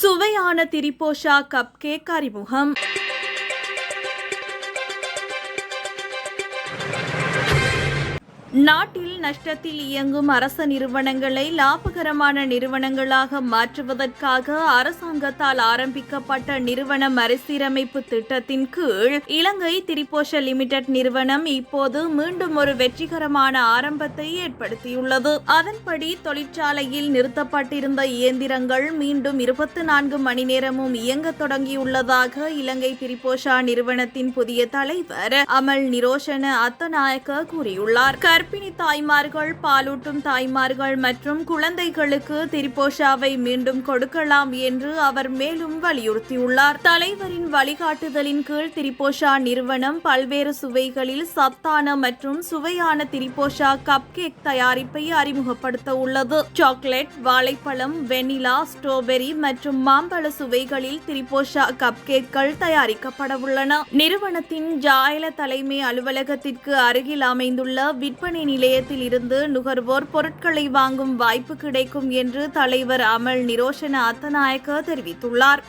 சுவையான Thriposha cup cake அறிமுகம். நாட்டில் நஷ்டத்தில் இயங்கும் அரச நிறுவனங்களை லாபகரமான நிறுவனங்களாக மாற்றுவதற்காக அரசாங்கத்தால் ஆரம்பிக்கப்பட்ட நிறுவன மறுசீரமைப்பு திட்டத்தின் கீழ் இலங்கை திரிபோஷ லிமிடெட் நிறுவனம் இப்போது மீண்டும் ஒரு வெற்றிகரமான ஆரம்பத்தை ஏற்படுத்தியுள்ளது. அதன்படி தொழிற்சாலையில் நிறுத்தப்பட்டிருந்த இயந்திரங்கள் மீண்டும் இருபத்தி நான்கு மணி நேரமும் இயங்க தொடங்கியுள்ளதாக இலங்கை திரிபோஷா நிறுவனத்தின் புதிய தலைவர் அமல் நிரோஷன அத்தநாயக்க கூறியுள்ளார். கர்ப்பிணி தாய்மார்கள் பாலூட்டும் தாய்மார்கள் மற்றும் குழந்தைகளுக்கு திரிபோஷாவை மீண்டும் கொடுக்கலாம் என்று அவர் மேலும் வலியுறுத்தியுள்ளார். தலைவரின் வழிகாட்டுதலின் கீழ் திரிபோஷா நிறுவனம் பல்வேறு சுவைகளில் சத்தான மற்றும் சுவையான திரிபோஷா கப் கேக் தயாரிப்பை அறிமுகப்படுத்த உள்ளது சாக்லேட் வாழைப்பழம் வெனிலா ஸ்ட்ராபெரி மற்றும் மாம்பழ சுவைகளில் திரிபோஷா கப் கேக்கள் தயாரிக்கப்பட உள்ளன நிறுவனத்தின் ஜாயல தலைமை அலுவலகத்திற்கு அருகில் அமைந்துள்ள விற்பனை நிலையத்தில் இருந்து நுகர்வோர் பொருட்களை வாங்கும் வாய்ப்பு கிடைக்கும் என்று தலைவர் அமல் நிரோஷன அத்தநாயக்க தெரிவித்துள்ளார்.